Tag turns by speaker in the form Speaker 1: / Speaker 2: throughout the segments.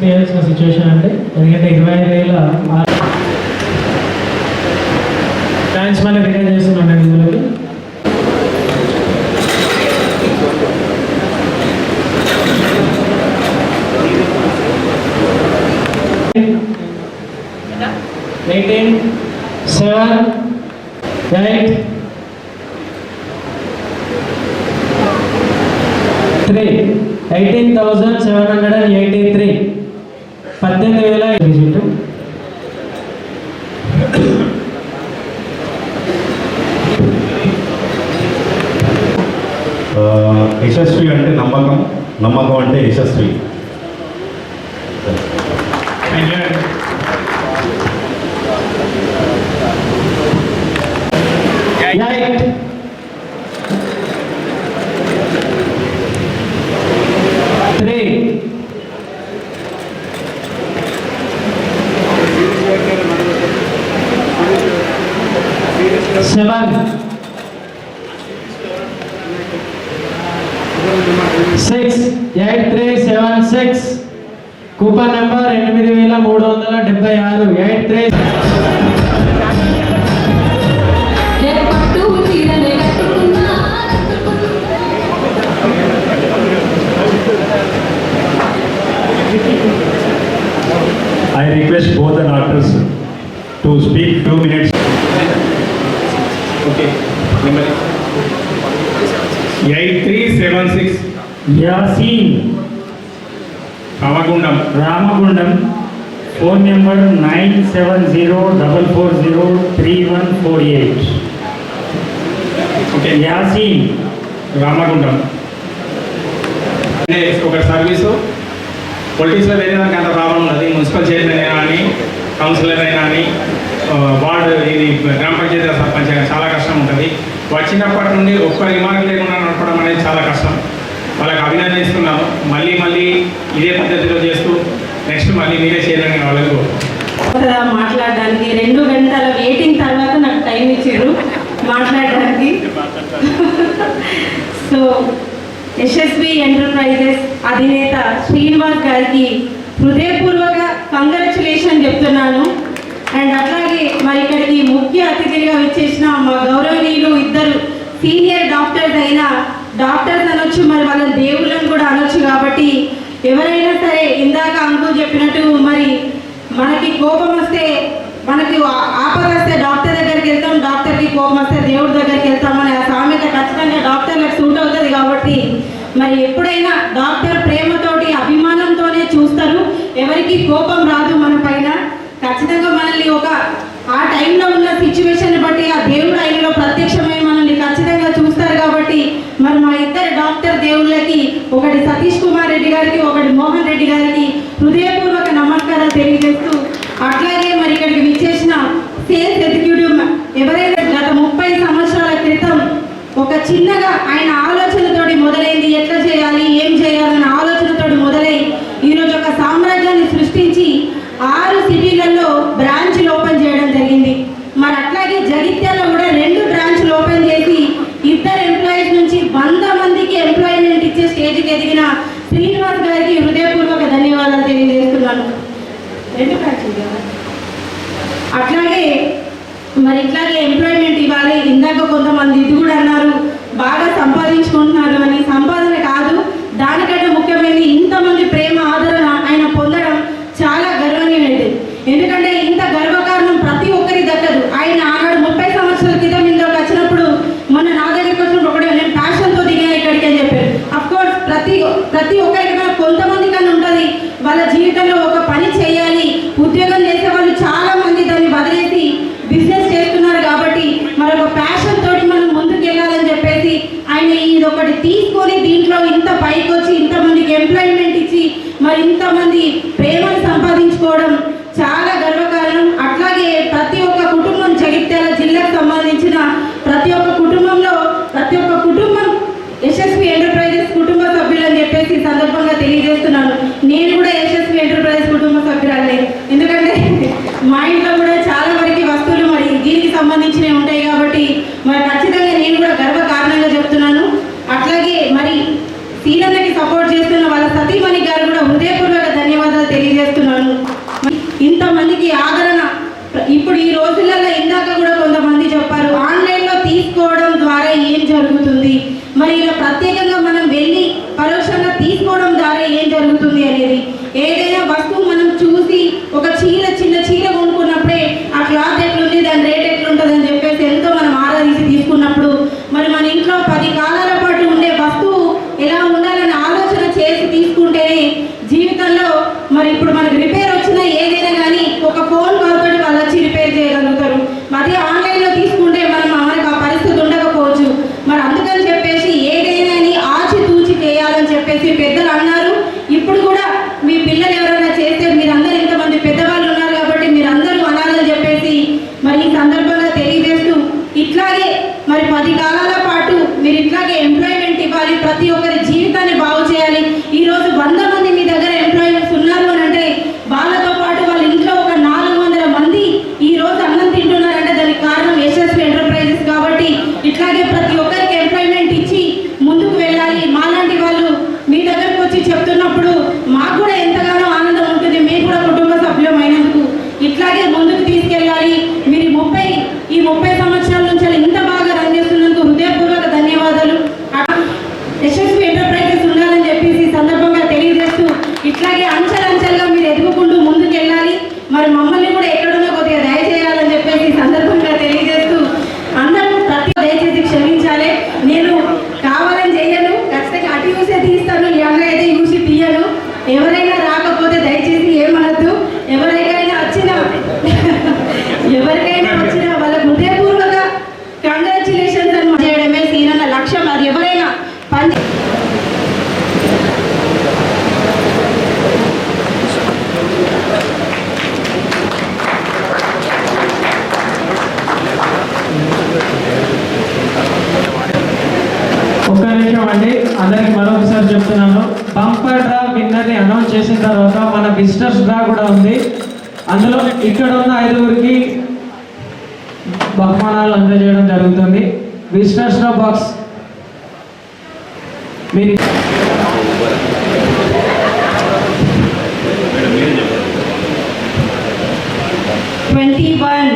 Speaker 1: తీయవచ్చు దీనిలో సిచ్యువేషన్ అంటే ఎందుకంటే ఇరవై ఐదు వేల థ్యాంక్స్ మళ్ళీ రిటర్న్ చేస్తున్నాం ఇందులోకి. Eighteen seven eight three eighteen thousand seven hundred and eighty three పద్దెనిమిది వేల
Speaker 2: ఆ, యశస్వి అంటే నమ్మకం. నమ్మకం అంటే Yashasvi.
Speaker 1: Eight three seven six eight three seven six coupon number ఎనిమిది వేల మూడు వందల డెబ్బై ఆరు. Eight three
Speaker 3: Yaseen
Speaker 4: Ramagundam.
Speaker 3: Ramagundam phone number nine seven zero double four zero three one four eight.
Speaker 4: Okay.
Speaker 3: Yaseen.
Speaker 4: Ramagundam. అంటే ఒక service. పొలిటిక్స్లో వేరే దానికి అంత ప్రాబ్లం ఉన్నది. మున్సిపల్ చైర్మన్ అయినా అని కౌన్సిలర్ అయినా అని ఆ, వార్డు ఇది గ్రామ పంచాయతీ సర్పంచ్ అయినా చాలా కష్టం ఉంటుంది. వచ్చినప్పటి నుండి ఒక్క రిమార్క్ లేకుండా నడపడం అనేది చాలా కష్టం. వాళ్ళకి అభినందిస్తున్నాను మళ్ళీ మళ్ళీ ఇదే పద్ధతిలో చేస్తూ నెక్స్ట్ మళ్ళీ మీరే చేయాలని వాళ్ళకి
Speaker 5: మాట్లాడడానికి? రెండు గంటల వెయిటింగ్ తర్వాత నాకు టైం ఇచ్చారు మాట్లాడడానికి. సో యశస్వి ఎంటర్ప్రైజెస్ అధినేత శ్రీనివాస్ గారికి హృదయపూర్వక కంగ్రాచులేషన్ చెప్తున్నాను. అండ్ అట్లాగే మరి ఇక్కడికి ముఖ్య అతిథిగా వచ్చేసిన మా గౌరవనీయులు ఇద్దరు సీనియర్ డాక్టర్స్ అయిన డాక్టర్స్ అనొచ్చు మరి వాళ్ళ దేవుళ్ళని కూడా అనొచ్చు కాబట్టి ఎవరైనా సరే ఇందాక అంకు చెప్పినట్టు మరి మనకి కోపం వస్తే మనకి ఆపద వస్తే డాక్టర్ దగ్గరికి వెళ్తాం డాక్టర్కి కోపం వస్తే దేవుడి దగ్గరికి వెళ్తాం అనే ఆ సామెత ఖచ్చితంగా డాక్టర్లకు సూట్ అవుతుంది కాబట్టి మరి ఎప్పుడైనా డాక్టర్ ప్రేమతోటి అభిమానంతోనే చూస్తారు. ఎవరికి కోపం రాదు మన పైన. ఖచ్చితంగా మనల్ని ఒక ఆట టైంలో ఉన్న సిచ్యువేషన్ బట్టి ఆ దేవుడు ఆయనలో ప్రత్యక్షమై మనల్ని ఖచ్చితంగా చూస్తారు కాబట్టి మరి మా ఇద్దరు డాక్టర్ దేవుళ్ళకి ఒకటి సతీష్ కుమార్ రెడ్డి గారికి ఒకటి మోహన్ రెడ్డి గారికి హృదయపూర్వక నమస్కారాలు తెలియజేస్తూ అట్లాగే మరి ఇక్కడికి విచ్చేసిన సేల్స్ ఎగ్జిక్యూటివ్ ఎవరైనా గత ముప్పై సంవత్సరాల క్రితం ఒక చిన్నగా ఆయన ఆలోచనతోటి మొదలైంది ఎట్లా చేయాలి ఏం చేయాలన్న ఆలోచనతోటి మొదలై ఈరోజు ఒక సామ్రాజ్యాన్ని సృష్టించి ఆరు సిటీలలో బ్రాంచ్లు ఓపెన్ చేయడం జరిగింది మరి అట్లాగే జగిత్యాలలో కూడా రెండు బ్రాంచ్లు ఓపెన్ చేసి ఇద్దరు ఎంప్లాయీస్ నుంచి వంద మందికి ఎంప్లాయ్మెంట్ ఇచ్చే స్టేజ్కి ఎదిగిన శ్రీనివాస్ గారికి హృదయపూర్వక ధన్యవాదాలు తెలియజేస్తున్నాను రెండు బ్రాంచ్లు కదా? అట్లాగే మరి ఇట్లాగే ఎంప్లాయ్మెంట్ ఇవ్వాలి ఇందాక కొంతమంది ఇది కూడా అన్నారు బాగా సంపాదించుకుంటున్నారు అని సంపాదన కాదు దానికంటే ముఖ్యమైనది ఇంతమంది ప్రేమ ఆదరణ ఆయన పొందడం చాలా గర్వనీయమైనది ఎందుకంటే ఇంత గర్వకారణం ప్రతి ఒక్కరి దక్కదు ఆయన ఆనాడు ముప్పై సంవత్సరాల క్రితం ఇందులోకి వచ్చినప్పుడు మొన్న నా దగ్గరికి వచ్చినప్పుడు ఒకటే నేను ప్యాషన్తో దిగా ఇక్కడికి అని చెప్పారు అఫ్ కోర్స్ ప్రతి ప్రతి ఒక్కరికి మన కొంతమంది కన్నా ఉంటుంది వాళ్ళ జీవితంలో ఒక పని చేయాలి ఉద్యోగం చేసే వాళ్ళు చాలా మంది దాన్ని వదిలేసి బిజినెస్ చేస్తున్నారు కాబట్టి మరి ఒక ప్యాషన్ తోటి మనం ముందుకు వెళ్ళాలని చెప్పేసి ఆయన ఇది ఒకటి తీసుకొని దీంట్లో ఇంత పైకి వచ్చి ఇంతమందికి ఎంప్లాయ్మెంట్ ఇచ్చి మరి ఇంతమంది ప్రేమను సంపాదించుకోవడం చాలా గర్వకారణం అట్లాగే ప్రతి ఒక్క కుటుంబం జగిత్యాల జిల్లాకు సంబంధించిన ప్రతి ఒక్క కుటుంబంలో ప్రతి ఒక్క కుటుంబం యశస్వి ఎంటర్ప్రైజెస్ కుటుంబ సభ్యులు అని చెప్పేసి ఈ సందర్భంగా తెలియజేస్తున్నాను నేను కూడా యశస్వి ఎంటర్ప్రైజెస్ కుటుంబ సభ్యురాలే ఎందుకంటే మా ఇంట్లో కూడా చాలా వరకు వస్తువులు మరి దీనికి సంబంధించినవి ఉంటాయి కాబట్టి మరి ఖచ్చితంగా నేను కూడా గర్వ కారణంగా చెప్తున్నాను అట్లాగే మరి సీనన్నకి సపోర్ట్ సపోర్ట్ చేస్తున్న వాళ్ళ సతీమణి గారు కూడా హృదయపూర్వక ధన్యవాదాలు తెలియజేస్తున్నాను ఇంతమందికి ఆదరణ ఇప్పుడు ఈ రోజులలో ఇందాక కూడా కొంతమంది చెప్పారు ఆన్లైన్లో తీసుకోవడం ద్వారా ఏం జరుగుతుంది మరి ఇలా ప్రత్యేకంగా మనం వెళ్ళి పరోక్షంగా తీసుకోవడం ద్వారా ఏం జరుగుతుంది అనేది ఏదైనా వస్తువు మనం చూసి ఒక చీర చిన్న చీర కొనుక్కున్నప్పుడే ఆ క్లాత్ ఎట్లుంది దాని రేట్ ఎట్లుంటుంది అని చెప్పేసి ఎంతో మనం ఆరాధించి తీసుకున్నప్పుడు మరి మన ఇంట్లో పది కాలాల పాటు ఉండే వస్తువు ఎలా ఉండాలని ఆలోచన చేసి తీసుకుంటేనే జీవితంలో మరి ఇప్పుడు మనకు రిపేర్ ಮೇಲೆ ಅನ್ನ
Speaker 1: ఒక్క అండి? అందరికి మరొకసారి చెప్తున్నాను. బంపర్ డ్రా విన్నర్ని అనౌన్స్ చేసిన తర్వాత మన విజిటర్స్ డ్రా కూడా ఉంది. అందులో ఇక్కడ ఉన్న ఐదుగురికి బహుమానాలు అందజేయడం జరుగుతుంది. విజిటర్స్ డ్రా బాక్స్ మీరు
Speaker 5: twenty one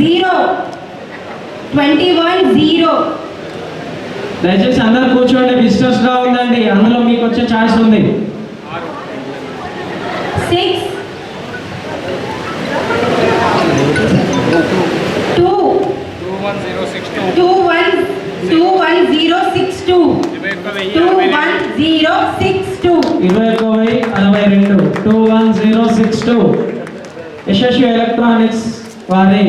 Speaker 5: zero twenty one zero
Speaker 1: దయచేసి అందరు కూర్చోండి విజిటర్స్ డ్రా ఉందండి అందులో మీకు వచ్చే ఛాయిస్ ఉంది.
Speaker 5: Six two two one two one zero six two two one zero six two
Speaker 1: ఇరవై ఒక్క వెయ్యి అరవై రెండు. Two one zero six two Yashasvi electronics వారి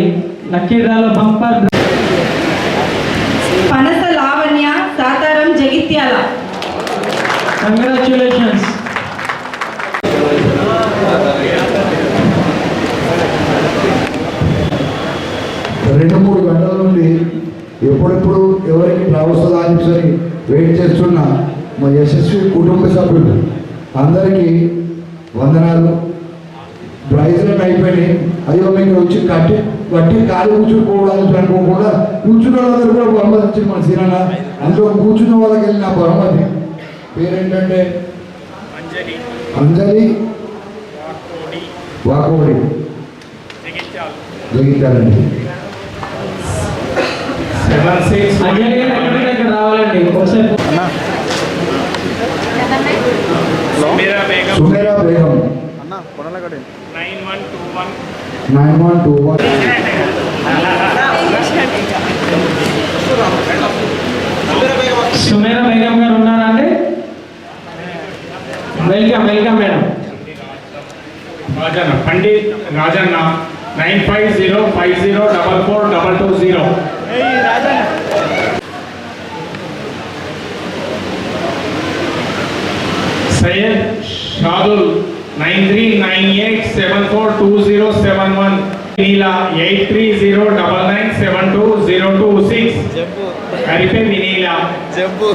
Speaker 1: లక్కీ డ్రాలో బంపర్
Speaker 5: జగిత్యాల
Speaker 1: కంగ్రాచులేషన్స్
Speaker 6: రెండు మూడు గంటల నుండి ఎప్పుడెప్పుడు ఎవరికి డ్రా అని వెయిట్ చేస్తున్న మా యశస్వి కుటుంబ సభ్యులు అందరికీ వందనాలు. ప్రైజ్లను అయిపోయినాయి. అయ్యో మీకు వచ్చి కట్టి కట్టి కాలు కూర్చుకోవడానికి అనుకోకుండా కూర్చున్న వాళ్ళందరూ కూడా బహుమతి వచ్చింది మన సీనన్న అందులో కూర్చున్న వాళ్ళకి వెళ్ళిన బహుమతి పేరేంటంటే? Anjali. Vakodi. జగిత్యాలండి Sumera Begum. Nine one two one.
Speaker 1: Sumera Begum గారు ఉన్నారా అండి? Welcome welcome madam
Speaker 4: Rajanna Pandit Rajanna nine five zero five zero double four double two zero. Syed Shadul nine three nine eight seven four two zero seven one. Neela eight three zero double nine seven two zero two six హరిపే వినీలా
Speaker 7: jump